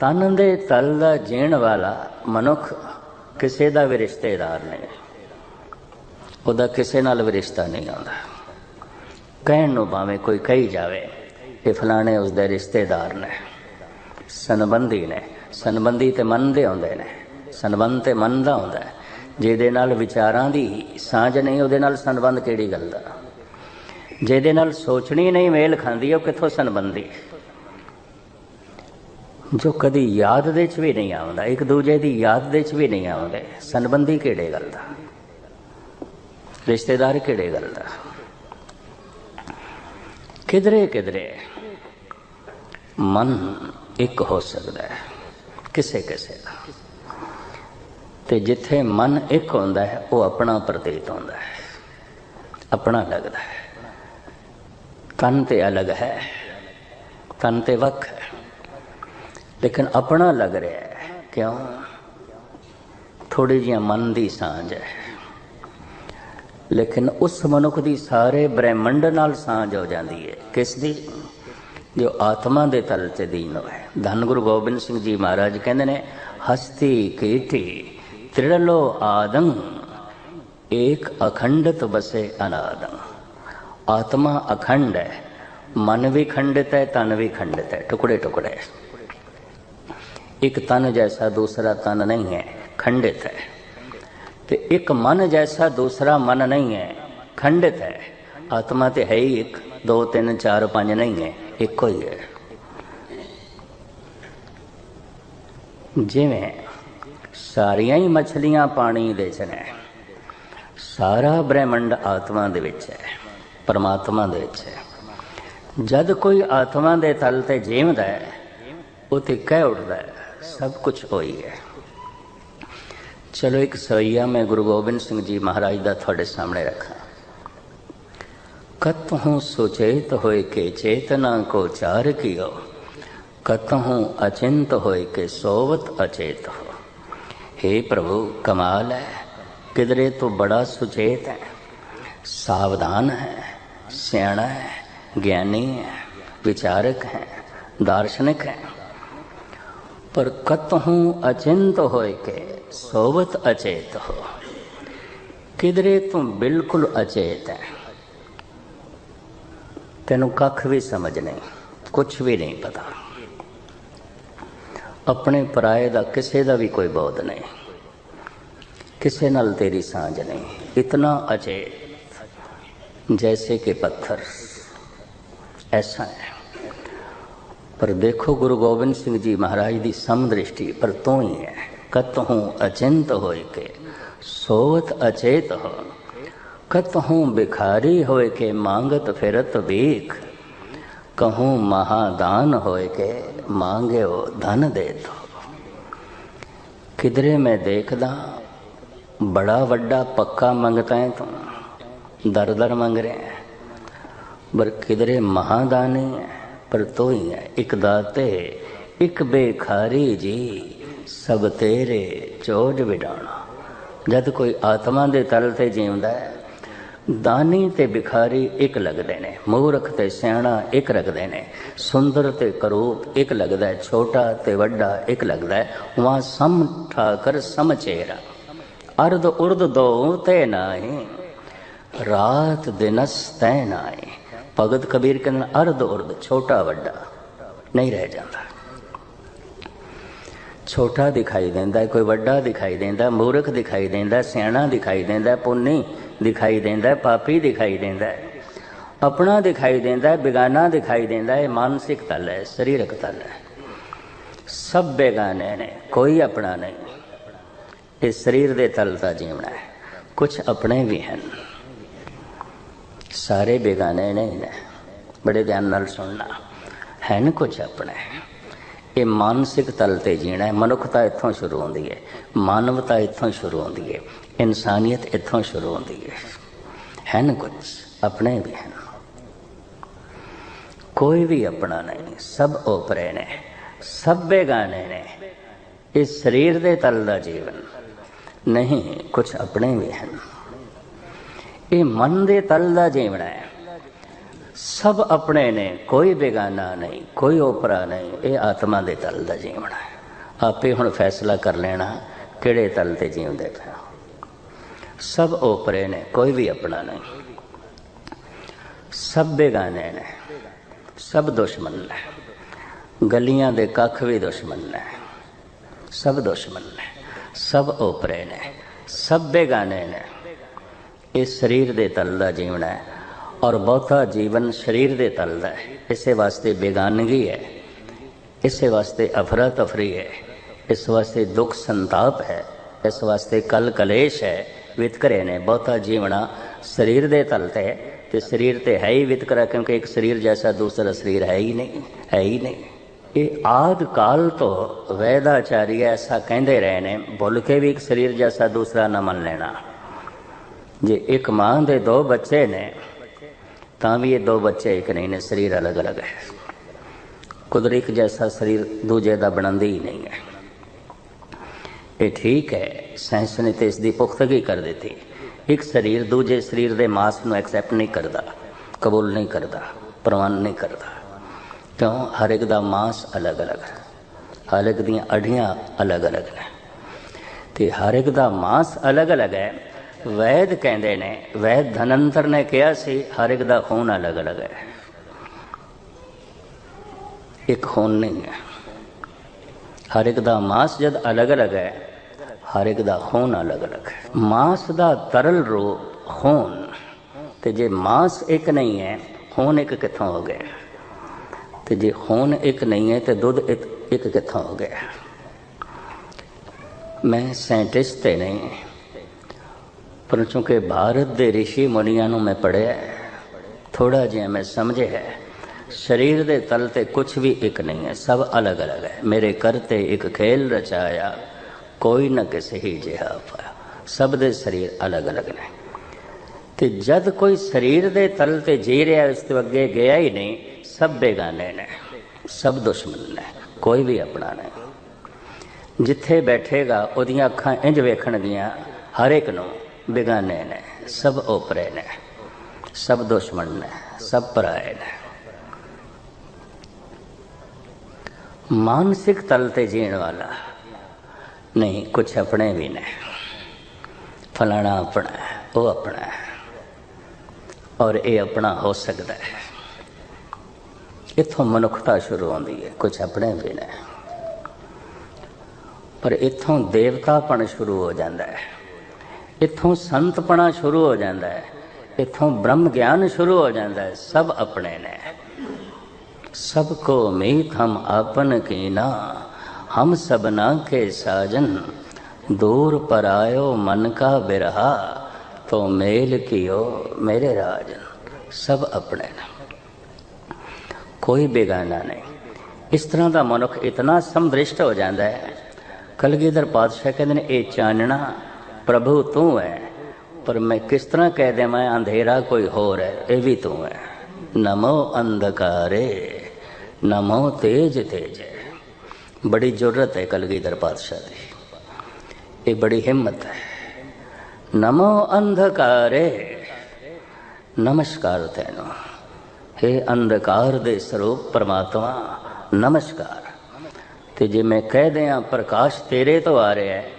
ਤਨ ਦੇ ਤਲ ਦਾ ਜੀਣ ਵਾਲਾ ਮਨੁੱਖ ਕਿਸੇ ਦਾ ਵੀ ਰਿਸ਼ਤੇਦਾਰ ਨਹੀਂ। ਉਹਦਾ ਕਿਸੇ ਨਾਲ ਵੀ ਰਿਸ਼ਤਾ ਨਹੀਂ ਆਉਂਦਾ। ਕਹਿਣ ਨੂੰ ਭਾਵੇਂ ਕੋਈ ਕਹੀ ਜਾਵੇ ਕਿ ਫਲਾਣੇ ਉਸ ਦੇ ਰਿਸ਼ਤੇਦਾਰ ਨੇ, ਸੰਬੰਧੀ ਨੇ, ਸੰਬੰਧੀ ਤੇ ਮੰਨਦੇ ਆਉਂਦੇ ਨੇ, ਸੰਬੰਧ ਤੇ ਮੰਨਦਾ ਹੁੰਦਾ ਹੈ। ਜਿਹਦੇ ਨਾਲ ਵਿਚਾਰਾਂ ਦੀ ਸਾਂਝ ਨਹੀਂ, ਉਹਦੇ ਨਾਲ ਸੰਬੰਧ ਕਿਹੜੀ ਗੱਲ ਦਾ? ਜਿਹਦੇ ਨਾਲ ਸੋਚਣੀ ਨਹੀਂ, ਮੇਲ ਖਾਂਦੀ, ਉਹ ਕਿੱਥੋਂ ਸੰਬੰਧੀ? ਜੋ ਕਦੀ ਯਾਦ ਦੇ ਚ ਵੀ ਨਹੀਂ ਆਉਂਦਾ, ਇੱਕ ਦੂਜੇ ਦੀ ਯਾਦ ਦੇ ਚ ਵੀ ਨਹੀਂ ਆਉਂਦੇ। ਸੰਬੰਧੀ ਕਿਹੜੇ ਗੱਲ ਦਾ? ਰਿਸ਼ਤੇਦਾਰ ਕਿਹੜੇ ਗੱਲ ਦਾ? ਕਿਧਰੇ ਕਿਧਰੇ ਮਨ ਇੱਕ ਹੋ ਸਕਦਾ ਹੈ, ਕਿਸੇ ਕਿਸੇ ਦਾ। ਤੇ ਜਿੱਥੇ ਮਨ ਇੱਕ ਹੁੰਦਾ ਹੈ, ਉਹ ਆਪਣਾ ਪ੍ਰਤੀਤ ਹੁੰਦਾ ਹੈ, ਆਪਣਾ ਲੱਗਦਾ ਹੈ। ਤਨ ਤੇ ਅਲੱਗ ਹੈ, ਤਨ ਤੇ ਵੱਖ ਹੈ। ਲੇਕਿਨ ਆਪਣਾ ਲੱਗ ਰਿਹਾ ਹੈ। ਕਿਉਂ? ਥੋੜੀ ਜਿਹੀ ਮਨ ਦੀ ਸਾਂਝ ਹੈ। ਲੇਕਿਨ ਉਸ ਮਨੁੱਖ ਦੀ ਸਾਰੇ ਬ੍ਰਹਿਮੰਡ ਨਾਲ ਸਾਂਝ ਹੋ ਜਾਂਦੀ ਹੈ। ਕਿਸ ਦੀ? ਜੋ ਆਤਮਾ ਦੇ ਤਲ ਤੇ ਦੀਨ ਹੋਵੇ ਧੰਨ ਗੁਰੂ ਗੋਬਿੰਦ ਸਿੰਘ ਜੀ ਮਹਾਰਾਜ ਕਹਿੰਦੇ ਨੇ, ਹਸਤੀ ਕੀਟੀ ਤ੍ਰਿੜਲੋ ਆਦੰ, ਏਕ ਅਖੰਡਤ ਬਸੇ ਅਨਾਦੰ। ਆਤਮਾ ਅਖੰਡ ਹੈ, ਮਨ ਵੀ ਖੰਡਿਤ ਹੈ, ਤਨ ਵੀ ਖੰਡਿਤ ਹੈ। ਟੁਕੜੇ ਟੁਕੜੇ ਇੱਕ ਤਨ ਜੈਸਾ ਦੂਸਰਾ ਤਨ ਨਹੀਂ ਹੈ, ਖੰਡਿਤ ਹੈ। ਤੇ ਇੱਕ ਮਨ ਜੈਸਾ ਦੂਸਰਾ ਮਨ ਨਹੀਂ ਹੈ, ਖੰਡਿਤ ਹੈ। ਆਤਮਾ ਤੇ ਹੈ ਹੀ ਇੱਕ, ਦੋ, ਤਿੰਨ, ਚਾਰ, ਪੰਜ ਨਹੀਂ ਹੈ, ਇੱਕੋ ਹੀ ਹੈ। ਜਿਵੇਂ ਸਾਰੀਆਂ ਹੀ ਮੱਛਲੀਆਂ ਪਾਣੀ ਦੇ ਚ ਨੇ, ਸਾਰਾ ਬ੍ਰਹਿਮੰਡ ਆਤਮਾ ਦੇ ਵਿੱਚ ਹੈ, ਪਰਮਾਤਮਾ ਦੇ ਵਿੱਚ ਹੈ। ਜਦ ਕੋਈ ਆਤਮਾ ਦੇ ਤਲ ਤੇ ਜੀਵਦਾ ਹੈ, ਉਹ ਤੇ ਕਹਿ ਉੱਠਦਾ ਹੈ। ਸਭ ਕੁਝ ਹੋਈ ਹੈ। ਚਲੋ ਇੱਕ ਸਵਈਆ ਮੈਂ ਗੁਰੂ ਗੋਬਿੰਦ ਸਿੰਘ ਜੀ ਮਹਾਰਾਜ ਦਾ ਤੁਹਾਡੇ ਸਾਹਮਣੇ ਰੱਖਾਂ। ਕਤ ਹੂੰ ਸੁਚੇਤ ਹੋਏ ਕੇ ਚੇਤਨਾ ਕੋ ਚਾਰ ਕੀਓ। ਕਤ ਹੂੰ ਅਚਿੰਤ ਹੋਏ ਕੇ ਸੋਵਤ ਅਚੇਤ ਹੋ। हे ਪ੍ਰਭੂ, ਕਮਾਲ ਹੈ। ਕਿਦਰੇ ਤੋਂ ਬੜਾ ਸੁਚੇਤ ਹੈ। ਸਾਵਧਾਨ ਹੈ। ਸਿਆਣਾ ਹੈ। ਗਿਆਨੀ ਹੈ। ਵਿਚਾਰਕ ਹੈ। ਦਾਰਸ਼ਨਿਕ ਹੈ। है पर कतहू अचिंत होए के सोवत अचेत हो किधरे तू बिल्कुल अचेत है ਤੈਨੂੰ ਕੱਖ ਵੀ ਸਮਝ ਨਹੀਂ ਕੁਝ ਵੀ ਨਹੀਂ ਪਤਾ ਆਪਣੇ ਪਰਾਏ ਦਾ ਕਿਸੇ ਦਾ ਵੀ ਕੋਈ ਬੋਧ ਨਹੀਂ ਕਿਸੇ ਨਾਲ ਤੇਰੀ ਸਾਂਝ ਨਹੀਂ ਇਤਨਾ ਅਚੇਤ ਜੈਸੇ ਕਿ ਪੱਥਰ ਐਸਾ ਹੈ ਪਰ ਦੇਖੋ ਗੁਰੂ ਗੋਬਿੰਦ ਸਿੰਘ ਜੀ ਮਹਾਰਾਜ ਦੀ ਸਮਦ੍ਰਿਸ਼ਟੀ ਪਰ ਤੂੰ ਹੀ ਹੈ। ਕਤਹੂ ਅਚਿੰਤ ਹੋਏ ਕੇ, ਸੋਵਤ ਅਚੇਤ ਹੋ ਕਤਹੂ ਬਿਖਾਰੀ ਹੋਏ ਕੇ, ਮੰਗਤ ਫਿਰਤ ਵੇਖ। ਕਹੂੰ ਮਹਾਦਾਨ ਹੋਏ ਕੇ, ਮੰਗਿਓ ਧਨ ਦੇ ਤੋ ਕਿਧਰੇ ਮੈਂ ਦੇਖਦਾ, ਬੜਾ ਵੱਡਾ ਪੱਕਾ ਮੰਗਤਾ ਹੈ ਤੂੰ। ਦਰ ਦਰ ਮੰਗ ਰਿਹਾ ਪਰ ਕਿਧਰੇ ਮਹਾਦਾਨੀ ਹੈ। ਹੈ, ਇੱਕ ਦਾਤੇ, ਇੱਕ ਬੇਖਾਰੀ ਜੀ, ਸਭ ਤੇਰੇ ਚੋਜ ਵਿਡਾਣਾ ਜਦ ਕੋਈ ਆਤਮਾ ਦੇ ਤਲ ਤੇ ਜੀਉਂਦਾ ਹੈ, ਦਾਨੀ ਤੇ ਭਿਖਾਰੀ ਇੱਕ ਲੱਗਦੇ ਨੇ, ਮੂਰਖ ਤੇ ਸਿਆਣਾ ਇੱਕ ਲੱਗਦੇ ਨੇ, ਸੁੰਦਰ ਤੇ ਕਰੂਪ ਇੱਕ ਲੱਗਦਾ ਛੋਟਾ ਤੇ ਵੱਡਾ ਇੱਕ ਲੱਗਦਾ ਹੈ ਸਮ ਠਾਕਰ ਸਮਚੇਰਾ ਅਰਧ ਉਰਦ ਦੋ ਤੇ ਨਾਹੀ, ਰਾਤ ਦਿਨਸ ਤੈ ਨਾਹੀ। ਭਗਤ ਕਬੀਰ ਕਹਿੰਦਾ, ਅਰਧ ਉਰਦ ਛੋਟਾ ਵੱਡਾ, ਨਹੀਂ ਰਹਿ ਜਾਂਦਾ। ਛੋਟਾ ਦਿਖਾਈ ਦਿੰਦਾ, ਕੋਈ ਵੱਡਾ ਦਿਖਾਈ ਦਿੰਦਾ, ਮੂਰਖ ਦਿਖਾਈ ਦਿੰਦਾ, ਸਿਆਣਾ ਦਿਖਾਈ ਦਿੰਦਾ, ਪੁੰਨੀ ਦਿਖਾਈ ਦਿੰਦਾ, ਪਾਪੀ ਦਿਖਾਈ ਦਿੰਦਾ। ਆਪਣਾ ਦਿਖਾਈ ਦਿੰਦਾ, ਬਿਗਾਨਾ ਦਿਖਾਈ ਦਿੰਦਾ, ਇਹ ਮਾਨਸਿਕ ਤਲ ਹੈ, ਸਰੀਰਕ ਤਲ ਹੈ। ਸਭ ਬੇਗਾਨੇ ਨੇ, ਕੋਈ ਆਪਣਾ ਨਹੀਂ। ਇਹ ਸਰੀਰ ਦੇ ਤਲ ਦਾ ਜੀਵਣਾ ਹੈ ਕੁਝ ਆਪਣੇ ਵੀ ਹਨ। ਸਾਰੇ ਬੇਗਾਨੇ ਨਹੀਂ ਨੇ। ਬੜੇ ਧਿਆਨ ਨਾਲ ਸੁਣਨਾ। ਹਨ ਕੁਝ ਆਪਣੇ। ਇਹ ਮਾਨਸਿਕ ਤਲ ਤੇ ਜੀਣਾ ਮਨੁੱਖਤਾ ਇੱਥੋਂ ਸ਼ੁਰੂ ਹੁੰਦੀ ਹੈ। ਮਾਨਵਤਾ ਇੱਥੋਂ ਸ਼ੁਰੂ ਹੁੰਦੀ ਹੈ। ਇਨਸਾਨੀਅਤ ਇੱਥੋਂ ਸ਼ੁਰੂ ਹੁੰਦੀ ਹੈ। ਹਨ ਕੁਝ ਆਪਣੇ ਵੀ ਹਨ। ਕੋਈ ਵੀ ਆਪਣਾ ਨਹੀਂ। ਸਭ ਓਪਰੇ ਨੇ। ਸਭ ਬੇਗਾਨੇ ਨੇ। ਇਸ ਸਰੀਰ ਦੇ ਤਲ ਦਾ ਜੀਵਨ। ਨਹੀਂ ਕੁਝ ਆਪਣੇ ਵੀ ਹਨ। ਇਹ ਮਨ ਦੇ ਤਲ ਦਾ ਜੀਵਣਾ ਹੈ। ਸਭ ਆਪਣੇ ਨੇ, ਕੋਈ ਬੇਗਾਨਾ ਨਹੀਂ, ਕੋਈ ਓਪਰਾ ਨਹੀਂ, ਇਹ ਆਤਮਾ ਦੇ ਤਲ ਦਾ ਜੀਵਣਾ ਹੈ। ਆਪੇ ਹੁਣ ਫੈਸਲਾ ਕਰ ਲੈਣਾ, ਕਿਹੜੇ ਤਲ ਤੇ ਜੀਉਂਦੇ ਪਏ ਹੋ। ਸਭ ਓਪਰੇ ਨੇ, ਕੋਈ ਵੀ ਆਪਣਾ ਨਹੀਂ। ਸਭ ਬੇਗਾਨੇ ਨੇ, ਸਭ ਦੁਸ਼ਮਣ ਨੇ। ਗਲੀਆਂ ਦੇ ਕੱਖ ਵੀ ਦੁਸ਼ਮਣ ਨੇ। ਸਭ ਦੁਸ਼ਮਣ ਨੇ, ਸਭ ਓਪਰੇ ਨੇ, ਸਭ ਬੇਗਾਨੇ ਨੇ। ਇਹ ਸਰੀਰ ਦੇ ਤਲ ਦਾ ਜੀਵਨ ਹੈ ਔਰ ਬਹੁਤਾ ਜੀਵਨ ਸਰੀਰ ਦੇ ਤਲ ਦਾ ਹੈ। ਇਸੇ ਵਾਸਤੇ ਬੇਗਾਨਗੀ ਹੈ। ਇਸੇ ਵਾਸਤੇ ਅਫਰਾ ਤਫਰੀ ਹੈ। ਇਸ ਵਾਸਤੇ ਦੁੱਖ ਸੰਤਾਪ ਹੈ। ਇਸ ਵਾਸਤੇ ਕਲ ਕਲੇਸ਼ ਹੈ। ਵਿਤਕਰੇ ਨੇ ਬਹੁਤਾ ਜੀਵਣਾ ਸਰੀਰ ਦੇ ਤਲ ਤੇ ਹੈ ਤੇ ਸਰੀਰ ਤੇ ਹੈ ਹੀ ਵਿਤਕਰਾ ਕਿਉਂਕਿ ਇੱਕ ਸਰੀਰ ਜੈਸਾ ਦੂਸਰਾ ਸਰੀਰ ਹੈ ਹੀ ਨਹੀਂ, ਹੈ ਹੀ ਨਹੀਂ। ਇਹ ਆਦ ਕਾਲ ਤੋਂ ਵੈਦਾਚਾਰੀ ਐਸਾ ਕਹਿੰਦੇ ਰਹੇ ਨੇ, ਭੁੱਲ ਕੇ ਵੀ ਇੱਕ ਸਰੀਰ ਜੈਸਾ ਦੂਸਰਾ ਨਾ ਮੰਨ ਲੈਣਾ। ਜੇ ਇੱਕ ਮਾਂ ਦੇ ਦੋ ਬੱਚੇ ਨੇ, ਤਾਂ ਵੀ ਇਹ ਦੋ ਬੱਚੇ ਇੱਕ ਨਹੀਂ ਨੇ, ਸਰੀਰ ਅਲੱਗ-ਅਲੱਗ ਹੈ। ਕੁਦਰਤ ਜੈਸਾ ਸਰੀਰ ਦੂਜੇ ਦਾ ਬਣਾਉਂਦੇ ਹੀ ਨਹੀਂ ਹੈ। ਇਹ ਠੀਕ ਹੈ ਸਾਇੰਸ ਨੇ ਤੇ ਇਸ ਦੀ ਪੁਖਤਗੀ ਕਰ ਦਿੱਤੀ। ਇੱਕ ਸਰੀਰ ਦੂਜੇ ਸਰੀਰ ਦੇ ਮਾਸ ਨੂੰ ਐਕਸੈਪਟ ਨਹੀਂ ਕਰਦਾ, ਕਬੂਲ ਨਹੀਂ ਕਰਦਾ, ਪ੍ਰਵਾਨ ਨਹੀਂ ਕਰਦਾ। ਕਿਉਂ? ਹਰ ਇੱਕ ਦਾ ਮਾਸ ਅਲੱਗ-ਅਲੱਗ ਹੈ। ਹਰ ਇੱਕ ਦੀਆਂ ਅੜੀਆਂ ਅਲੱਗ-ਅਲੱਗ ਨੇ ਤੇ ਹਰ ਇੱਕ ਦਾ ਮਾਸ ਅਲੱਗ-ਅਲੱਗ ਹੈ ਵੈਦ ਕਹਿੰਦੇ ਨੇ, ਵੈਦ ਧਨੰਤਰ ਨੇ ਕਿਹਾ ਸੀ, ਹਰ ਇੱਕ ਦਾ ਖੂਨ ਅਲੱਗ-ਅਲੱਗ ਹੈ। ਇੱਕ ਖੂਨ ਨਹੀਂ ਹੈ। ਹਰ ਇੱਕ ਦਾ ਮਾਸ ਜਦ ਅਲੱਗ-ਅਲੱਗ ਹੈ, ਹਰ ਇੱਕ ਦਾ ਖੂਨ ਅਲੱਗ-ਅਲੱਗ ਹੈ। ਮਾਸ ਦਾ ਤਰਲ ਰੂਪ ਖੂਨ, ਤੇ ਜੇ ਮਾਸ ਇੱਕ ਨਹੀਂ ਹੈ, ਖੂਨ ਇੱਕ ਕਿੱਥੋਂ ਹੋ ਗਿਆ? ਤੇ ਜੇ ਖੂਨ ਇੱਕ ਨਹੀਂ ਹੈ, ਤੇ ਦੁੱਧ ਇੱਕ ਕਿੱਥੋਂ ਹੋ ਗਿਆ? ਮੈਂ ਸਾਇੰਟਿਸਟ ਤੇ ਨਹੀਂ ਪਰ ਚੂੰਕਿ ਭਾਰਤ ਦੇ ઋષਿ ਮੁਨੀਆਂ ਨੂੰ ਮੈਂ ਪੜਿਆ ਥੋੜਾ ਜਿਹਾ ਮੈਂ ਸਮਝਿਆ ਸਰੀਰ ਦੇ ਤਲ ਤੇ ਕੁਝ ਵੀ ਇੱਕ ਨਹੀਂ ਹੈ, ਸਭ ਅਲੱਗ-ਅਲੱਗ ਹੈ। ਮੇਰੇ ਕਰਤੇ ਇੱਕ ਖੇਲ ਰਚਾਇਆ, ਕੋਈ ਨਾ ਕਿਸੇ ਹੀ ਜਿਹਾ ਪਾਇਆ। ਸਭ ਦੇ ਸਰੀਰ ਅਲੱਗ-ਅਲੱਗ ਨੇ। ਤੇ ਜਦ ਕੋਈ ਸਰੀਰ ਦੇ ਤਲ ਤੇ ਜੀ ਰਿਹਾ ਇਸ ਤੋਂ ਅੱਗੇ ਗਿਆ ਹੀ ਨਹੀਂ, ਸਭ ਬੇਗਾਨੇ ਨੇ, ਸਭ ਦੁਸ਼ਮਣ ਨੇ, ਕੋਈ ਵੀ ਆਪਣਾ ਨਹੀਂ। ਜਿੱਥੇ ਬੈਠੇਗਾ, ਉਹਦੀਆਂ ਅੱਖਾਂ ਇੰਜ ਵੇਖਣਗੀਆਂ, ਹਰ ਇੱਕ ਨੂੰ ਬੇਗਾਨੇ ਨੇ, ਸਭ ਓਪਰੇ ਨੇ, ਸਭ ਦੁਸ਼ਮਣ ਨੇ, ਸਭ ਪਰਾਏ ਨੇ। ਮਾਨਸਿਕ ਤਲ ਤੇ ਜੀਣ ਵਾਲਾ ਨਹੀਂ, ਕੁਛ ਆਪਣੇ ਵੀ ਨੇ। ਫਲਾਣਾ ਆਪਣਾ ਉਹ ਆਪਣਾ ਔਰ ਇਹ ਆਪਣਾ ਹੋ ਸਕਦਾ ਹੈ। ਇੱਥੋਂ ਮਨੁੱਖਤਾ ਸ਼ੁਰੂ ਹੁੰਦੀ ਹੈ, ਕੁਛ ਆਪਣੇ ਵੀ ਨੇ। ਪਰ ਇੱਥੋਂ ਦੇਵਤਾਪਣ ਸ਼ੁਰੂ ਹੋ ਜਾਂਦਾ ਹੈ। ਇੱਥੋਂ ਸੰਤਪਣਾ ਸ਼ੁਰੂ ਹੋ ਜਾਂਦਾ ਹੈ, ਇੱਥੋਂ ਬ੍ਰਹਮ ਗਿਆਨ ਸ਼ੁਰੂ ਹੋ ਜਾਂਦਾ ਹੈ, ਸਭ ਆਪਣੇ ਨੇ। ਸਭ ਕੋ ਮੀਤ ਹਮ ਆਪਨ ਕੀਨਾ, ਹਮ ਸਬਨਾ ਕੇ ਸਾਜਨ, ਦੂਰ ਪਰਾਇਓ ਮਨ ਕਾ ਬਿਰਹਾ, ਤੋ ਮੇਲ ਕੀਓ ਮੇਰੇ ਰਾਜਨ, ਸਭ ਆਪਣੇ ਨੇ। ਕੋਈ ਬੇਗਾਨਾ ਨਹੀਂ। ਇਸ ਤਰ੍ਹਾਂ ਦਾ ਮਨੁੱਖ ਇਤਨਾ ਸਮਦ੍ਰਿਸ਼ਟ ਹੋ ਜਾਂਦਾ ਹੈ। ਕਲਗੀਧਰ ਪਾਤਸ਼ਾਹ ਕਹਿੰਦੇ ਨੇ, ਇਹ ਚਾਨਣਾ ਪ੍ਰਭੂ ਤੂੰ ਹੈ। ਪਰ ਮੈਂ ਕਿਸ ਤਰ੍ਹਾਂ ਕਹਿ ਦੇਵਾਂ, ਅੰਧੇਰਾ ਕੋਈ ਹੋਰ ਹੈ, ਇਹ ਵੀ ਤੂੰ ਹੈ। ਨਮੋ ਅੰਧਕਾਰੇ, ਨਮੋ ਤੇਜ ਤੇਜ ਬੜੀ ਜ਼ਰੂਰਤ ਹੈ ਕਲਗੀਧਰ ਪਾਤਸ਼ਾਹ ਦੀ। ਇਹ ਬੜੀ ਹਿੰਮਤ ਹੈ। ਨਮੋ ਅੰਧਕਾਰੇ, ਨਮਸਕਾਰ ਤੈਨੂੰ। हे ਅੰਧਕਾਰ ਦੇ ਸਰੂਪ ਪਰਮਾਤਮਾ, ਨਮਸਕਾਰ। ਤੇ ਜੇ ਮੈਂ ਕਹਿ ਦਿਆਂ, ਪ੍ਰਕਾਸ਼ ਤੇਰੇ ਤੋਂ ਆ ਰਿਹਾ ਹੈ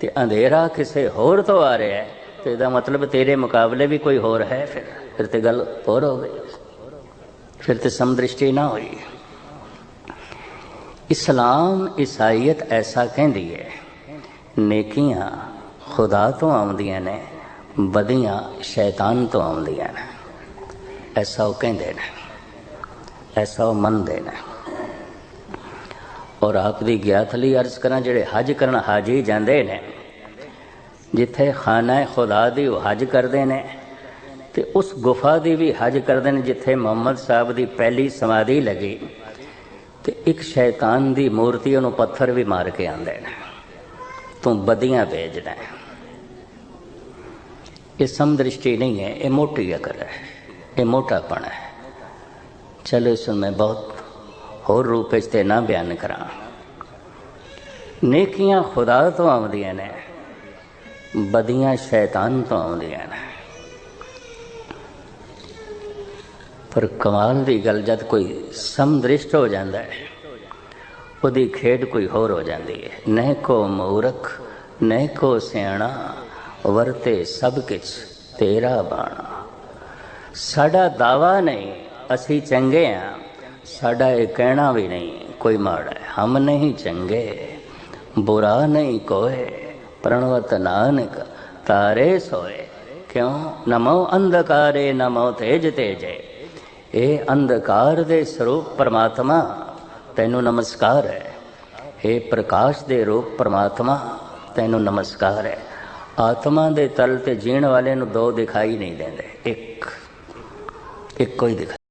ਤੇ ਅੰਧੇਰਾ ਕਿਸੇ ਹੋਰ ਤੋਂ ਆ ਰਿਹਾ ਹੈ, ਤੇ ਇਹਦਾ ਮਤਲਬ ਤੇਰੇ ਮੁਕਾਬਲੇ ਵੀ ਕੋਈ ਹੋਰ ਹੈ ਫਿਰ। ਫਿਰ ਤੇ ਗੱਲ ਹੋਰ ਹੋ ਗਈ। ਫਿਰ ਤੇ ਸਮਦ੍ਰਿਸ਼ਟੀ ਨਾ ਹੋਈ। ਇਸਲਾਮ ਈਸਾਈਅਤ ਐਸਾ ਕਹਿੰਦੀ ਹੈ, ਨੇਕੀਆਂ ਖੁਦਾ ਤੋਂ ਆਉਂਦੀਆਂ ਨੇ ਬਦੀਆਂ ਸ਼ੈਤਾਨ ਤੋਂ ਆਉਂਦੀਆਂ ਨੇ। ਐਸਾ ਉਹ ਕਹਿੰਦੇ ਨੇ, ਐਸਾ ਉਹ ਮੰਨਦੇ ਨੇ। ਔਰ ਆਪ ਦੀ ਗਿਆਤ ਲਈ ਅਰਜ਼ ਕਰਾਂ, ਜਿਹੜੇ ਹਜ ਕਰਨ ਹਾਜੀ ਜਾਂਦੇ ਨੇ, ਜਿੱਥੇ ਖਾਨਾ ਖੁਦਾ ਦੀ ਉਹ ਹਜ ਕਰਦੇ ਨੇ ਤੇ ਉਸ ਗੁਫਾ ਦੀ ਵੀ ਹਜ ਕਰਦੇ ਨੇ, ਜਿੱਥੇ ਮੁਹੰਮਦ ਸਾਹਿਬ ਦੀ ਪਹਿਲੀ ਸਮਾਧੀ ਲੱਗੀ ਤੇ ਇੱਕ ਸ਼ੈਤਾਨ ਦੀ ਮੂਰਤੀ, ਉਹਨੂੰ ਪੱਥਰ ਵੀ ਮਾਰ ਕੇ ਆਂਦੇ ਨੇ ਤੂੰ ਬਦੀਆਂ ਭੇਜਦਾ ਹੈ। ਇਹ ਸਮਦ੍ਰਿਸ਼ਟੀ ਨਹੀਂ ਹੈ ਇਹ ਮੋਟੀ ਅਕਲ ਹੈ ਇਹ ਮੋਟਾਪਣ ਹੈ ਚਲੋ ਇਸ ਨੂੰ ਮੈਂ ਬਹੁਤ ਹੋਰ ਰੂਪ ਵਿੱਚ ਤੇ ਨਾ ਬਿਆਨ ਕਰਾਂ। ਨੇਕੀਆਂ ਖੁਦਾ ਤੋਂ ਆਉਂਦੀਆਂ ਨੇ, ਬਦੀਆਂ ਸ਼ੈਤਾਨ ਤੋਂ ਆਉਂਦੀਆਂ ਨੇ। ਪਰ ਕਮਾਲ ਦੀ ਗੱਲ ਜਦ ਕੋਈ ਸਮਦ੍ਰਿਸ਼ਟ ਹੋ ਜਾਂਦਾ ਹੈ, ਉਹਦੀ ਖੇਡ ਕੋਈ ਹੋਰ ਹੋ ਜਾਂਦੀ ਹੈ। ਨਹਿ ਕੋ ਮੂਰਖ, ਨਹਿ ਕੋ ਸਿਆਣਾ, ਵਰਤੇ ਸਭ ਕਿਛ ਤੇਰਾ ਬਾਣਾ। ਸਾਡਾ ਦਾਵਾ ਨਹੀਂ, ਅਸੀਂ ਚੰਗੇ ਆ। ਸਾਡਾ ਇਹ ਕਹਿਣਾ ਵੀ ਨਹੀਂ, ਕੋਈ ਮਾੜਾ ਹਮ ਨਹੀਂ ਚੰਗੇ, ਬੁਰਾ ਨਹੀਂ ਕੋਏ, ਪ੍ਰਣਵਤ ਨਾਨਕ ਤਾਰੇ ਸੋਏ। ਕਿਉਂ? ਨਮੋ ਅੰਧਕਾਰੇ, ਨਮੋ ਤੇਜ ਤੇਜੇ। ਇਹ ਅੰਧਕਾਰ ਦੇ ਸਰੂਪ ਪਰਮਾਤਮਾ, ਤੈਨੂੰ ਨਮਸਕਾਰ ਹੈ। ਇਹ ਪ੍ਰਕਾਸ਼ ਦੇ ਰੂਪ ਪਰਮਾਤਮਾ, ਤੈਨੂੰ ਨਮਸਕਾਰ ਹੈ। ਆਤਮਾ ਦੇ ਤਲ ਤੇ ਜੀਣ ਵਾਲੇ ਨੂੰ ਦੋ ਦਿਖਾਈ ਨਹੀਂ ਦਿੰਦੇ। ਇੱਕ, ਇੱਕੋ ਹੀ ਦਿਖਾਈ